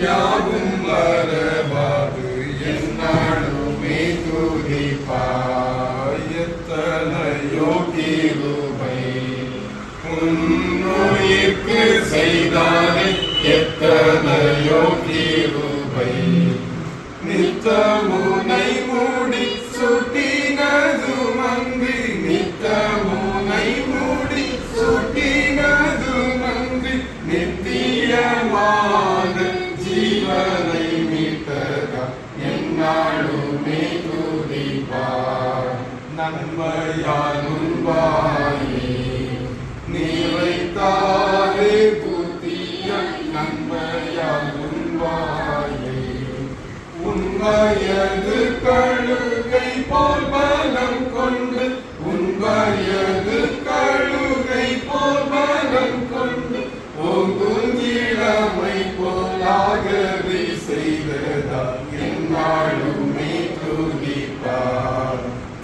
யாவும் மறவாது என்னாலுமே துதிப்பாய் கிருபை உன்னுயிர்க்கு செய்தானே எத்தனையோ கிருபை நித்தமுனை துதிப்பார் நன்மையால் உன்வாயே நிறைத்தாரே புத்திய நன்மையால் உன்வாயே உன்வயது கழுகை போல் பலம் கொண்டு உன்வயது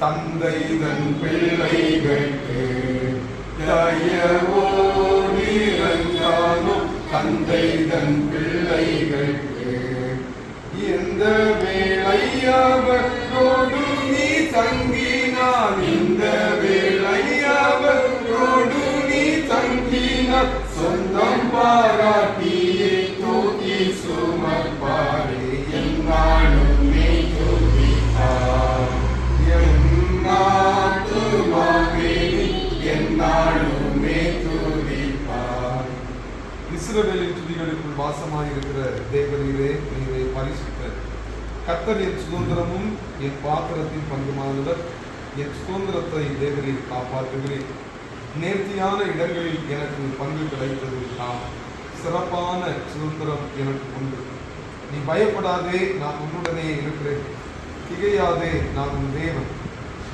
தந்தை தன் பிள்ளைகளுக்கு தயவோடு தந்தை தன் பிள்ளைகளுக்கு எந்த வேளையவரோடு நீ தங்கினான் இந்த வேளையவரோடு நீ தங்கினான் சொந்தம் பார துதிகளுக்குள் வாசமாயிருக்கிற தேவரீரே நீரை பரிசுத்தர் கத்தர் என் சுதந்திரமும் என் பாத்திரத்தின் பங்குமானவர் என் சுதந்திரத்தை தேவரீர் காப்பாற்றுகிறேன். நேர்த்தியான இடங்களில் எனக்கு பங்கு கிடைத்தது நான் சிறப்பான சுதந்திரம் எனக்கு உண்டு. நீ பயப்படாதே நான் உன்னுடனே இருக்கிறேன். திகையாதே நான் உன் தேவன்.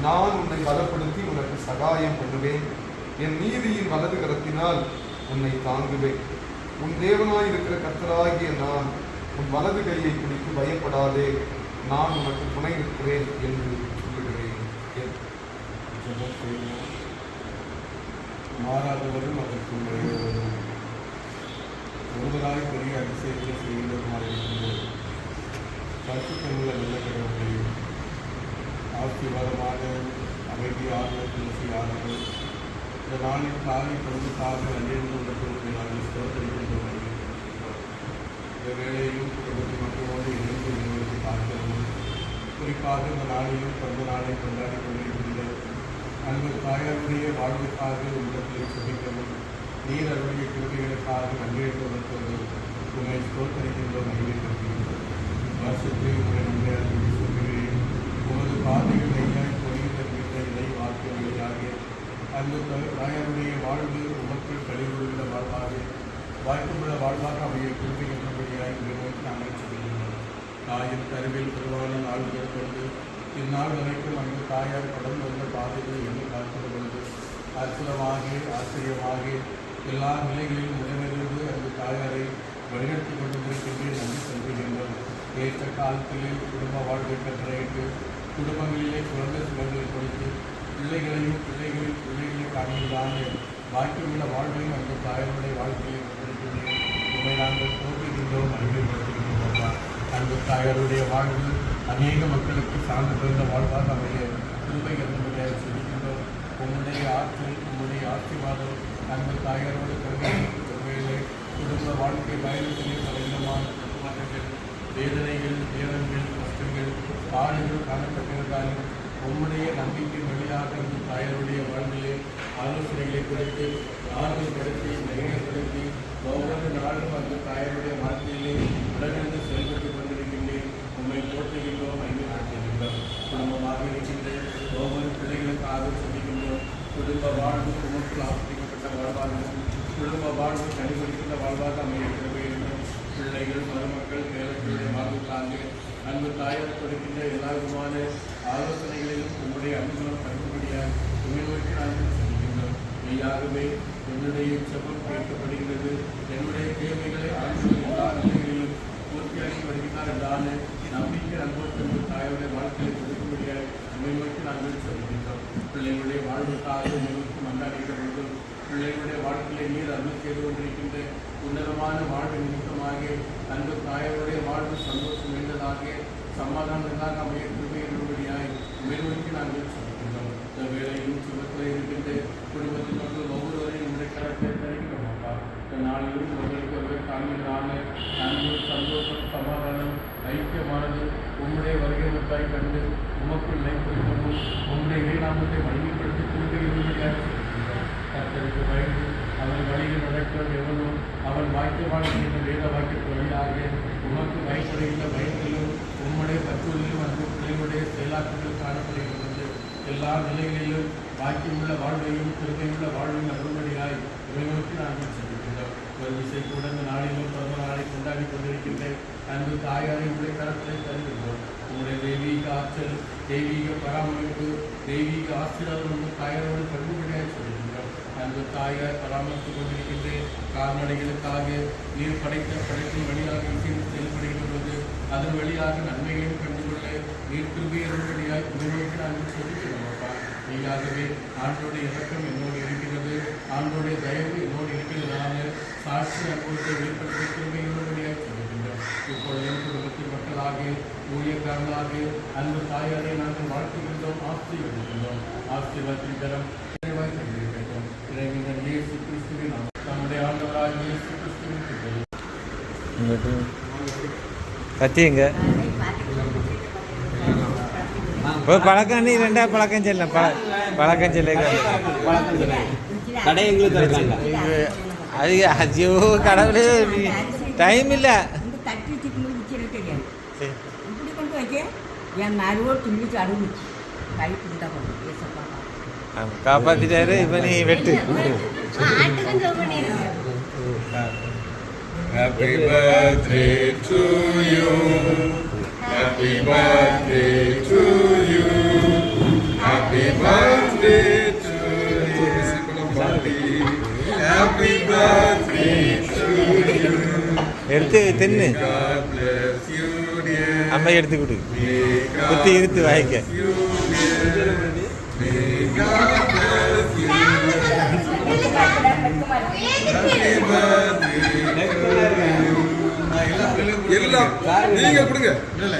நான் உன்னை பலப்படுத்தி உனக்கு சகாயம் பண்ணுவேன். என் நீதியின் வலது கரத்தினால் உன்னை தாங்குவேன். உன் தேவனாய் இருக்கிற கத்தராகிய நான் உன் வலது கையை பிடித்து பயப்படாதே. நான் உனக்கு துணை இருக்கிறேன் என்று சொல்லுகிறேன். செய்வோம். மாறாதவரும் அதற்கு முறையவரும் ஒருவராய் பெரிய அதிசயத்தை செய்கிறவருமாயிருக்கின்றோம் பரிசுத்தமுள்ள நல்ல கடவுளே ஆசீர்வாதமான அமைதியாக துளசியாக இந்த நாளின் காலை பொழுதுக்காக அன்றிருந்து உங்களுக்கு நாங்கள் ஸ்தோத்தரிக்கின்றோம் இந்த வேலையிலும் குடும்பத்தை மக்களோடு இணைந்து எங்களுக்கு பார்க்கிறோம். குறிப்பாக இந்த நாளிலும் பிறந்த நாளை கொண்டாடி கொண்டிருக்கின்ற அன்பு தாயாருடைய வாழ்வுக்காக உள்ளத்தில் சுபிக்கவும் நீர் அவருடைய கிருமைகளுக்காக நன்றியை கொடுத்தது உண்மை ஸ்தோத்தரிக்கின்றோம் அறிவிக்கின்றோம் வருஷத்தை உங்களை நன்மை அறிவித்து சொல்கிறேன் உமது பாதைகள் நெய்யாய் பொழிந்த வீட்டை இதை வாக்கு வழியாக அந்த த- தாயாருடைய வாழ்வு உமக்கு கழிவுள்ள வாழ்வாக வாய்ப்புள்ள வாழ்வாக அமைய குறிப்பிடும்படியாய் உங்களை நோக்கி நாங்கள் சொல்கின்றோம் தாயின் கருவில் உருவான நாள்கள் கொண்டு இந்நாள் வரைக்கும் அந்த தாயார் கடந்து வந்த பாதைகள் என்று பார்க்கிற பொழுது அற்புதமாக ஆச்சரியமாக எல்லா நிலைகளிலும் நிறைவேறிந்து அந்த தாயாரை வழிநடத்தி கொண்டிருக்கின்றே நம்பி சொல்கிறோம் ஏற்ற காலத்திலே குடும்ப வாழ்வை கட்டளையிட்டு குடும்பங்களிலே குழந்தை சுகங்களை கொடுத்து பிள்ளைகளையும் பிள்ளைகளின் பிள்ளைகளை காண்கிறான பாக்கியமுள்ள வாழ்வையும் அந்த தாயாருடைய வாழ்க்கையை உண்மை நாங்கள் போற்றுகின்றோம் அறிவுறுத்துகின்றோம் அன்பு தாயாருடைய வாழ்வு அநேக மக்களுக்கு சார்ந்து பிறந்த வாழ்வாக அமைய கிருபை என்பதை சொல்கின்றோம் உங்களுடைய ஆற்றல் உங்களுடைய ஆசீர்வாதம் அன்பு தாயாரோடு கருவிலே குடும்ப வாழ்க்கை பயணத்திலே பலவிதமான வேதனைகள் வேதங்கள் கஷ்டங்கள் பாடுகள் காணப்பட்டிருந்தாலும் உம்முடைய நம்பிக்கை வழியாக அந்த தாயாருடைய வாழ்விலே ஆலோசனைகளை கொடுத்து ஆறுதல் படுத்தி தைரியப்படுத்தி ஒவ்வொரு நாளும் அந்த தாயருடைய வாழ்க்கையிலே உடனிருந்து செயல்பட்டுக் கொண்டிருக்கின்றேன். உண்மை போற்றுகின்றோம் ஐந்து நாட்டுகின்றோம் குடும்பமாக இருக்கின்ற ஒவ்வொரு பிள்ளைகளுக்காக சொல்லுகின்றோம் குடும்ப வாழ்வு குடும்பத்தில் ஆசிரியப்பட்ட வாழ்வாக குடும்ப வாழ்வு கனிபடுகின்ற வாழ்வாக அமைய வேண்டும். பிள்ளைகள் மருமக்கள் பேரர்களுடைய வாழ்வுக்காக அன்பு தாயார் கொடுக்கின்ற எல்லா விதமான ஆலோசனைகளிலும் உங்களுடைய அனுகூலம் கண்டுபடியாக உண்மை நோக்கி நாங்கள் சொல்கின்றோம். மெய்யாகவே என்னுடைய செபம் கேட்கப்படுகிறது. என்னுடைய தேவைகளை ஆண்டு எல்லா நிலைகளிலும் பூர்த்தியாகி வருகிறார் என்றாலே நம்பிக்கை அன்பு தாயோடைய வாழ்க்கையை கொடுக்கும்படியாக உண்மை நோக்கி நாங்கள் சொல்கின்றோம். பிள்ளைகளுடைய வாழ்வுக்காக உங்களுக்கு மன்றாடுகிற பொழுது பிள்ளைகளுடைய வாழ்க்கையிலே நீர் அருள் செய்து கொண்டிருக்கின்ற உன்னதமான வாழ்வு நிமித்தமாக அன்பு தாயருடைய வாழ்வு சந்தோஷம் வேண்டதாக சமாதானமாக அமைய கிருபையினுடையாய் மேல்நோக்கி நாங்கள் சொல்கின்றோம் இந்த வேளையிலும் சுகத்தில் இருக்கின்ற குடும்பத்தில் மக்கள் ஒவ்வொருவரையும் நம்முடைய கரத்தை தருகிறோம் அப்பா இந்த நாளிலும் உங்களுக்கு ஒருவர் காண்கிறான அன்பு சந்தோஷம் சமாதானம் ஐக்கியமானது உம்முடைய வருகை முத்தாய் கண்டு உமக்குள் நிலைத்திருக்கணும் உம்முடைய வேளாண்மை வலிமைப்படுத்தி கொண்டு கர்த்தருக்கு பயந்து அவன் பெற்றோர் நடக்கிறவன் எவனும் அவன் வாக்கியமான என்ற வேத வாக்கியத்து வழியாக உமக்கு பயப்படுகின்ற பயத்திலும் உம்முடைய பற்றுவதிலும் அந்த பிள்ளைகளுடைய செயலாக்கங்கள் காணப்படுகின்றது. எல்லா நிலைகளிலும் பாக்கியமுள்ள வாழ்வையும் திருமையுள்ள வாழ்வையும் அருள்படியாய் இறைவனுக்கு நாங்கள் செல்கின்றோம். ஒரு இசை கூட இந்த நாளிலும் பிறந்த நாளை கொண்டாடி கொண்டிருக்கின்ற அன்பு தாயாரை உடைய கரத்தை தருகின்றோம். உங்களுடைய தெய்வீக ஆற்றல் தெய்வீக பராமரிப்பு தெய்வீக ஆசிரியர்கள் வந்து தாயாரோடு கண்டுபிடியாக சொல்கின்றோம் அன்பு தாயார் பராமரித்துக் கொண்டிருக்கின்ற கால்நடைகளுக்காக நீர் படைத்த படைப்பின் வழியாக இசைந்து செயல்படுகின்ற போது அதன் வழியாக நன்மைகளையும் கண்டுகொள்ள நீர் கிருபியரும்படியாய் உரிமைக்கு நாங்கள் சொல்லிக்கிறோம் அப்பா. நீயாகவே ஆண்டோடைய இறக்கம் என்னோடு இருக்கிறது. ஆண்டோடைய தயவு என்னோடு இருக்கிறதான சாட்சி அனுபவத்தை வெளிப்படுத்த கிருபையும்படியாய் சொல்லுகின்றோம் இப்பொழுதும் குடும்பத்தின் மக்களாக ஊழியக்காரர்களாக அன்பு தாயாரை நாங்கள் வாழ்த்துகின்றோம் ஆசீர்வதிக்கின்றோம். ஆசீர்வாதத்தின் தரம் நிறைவாய் இறைவன் இயேசு கிறிஸ்துவின் நம்முடைய ஆண்டவராக இயேசு கிறிஸ்துவின் கத்திங்க பழக்கம் நீ ரெண்டா பழக்கம் செல்ல பழக்கம் செல்ல. கடை எங்களுக்கு அது ஐயோ கடவுளே டைம் இல்லை. என் மருவோடு துணிச்சு அழுகுச்சு கை துண்டா காப்பாத்திட்டாரு இப்ப நீ வெட்டு Happy birthday to you. Happy birthday to you. Happy birthday to you. Happy birthday to you. எடுத்து தின்னு. அம்மை எடுத்து கொடு குத்தி இருத்து வாய்க்க எல்லாம் நீங்க கொடுங்க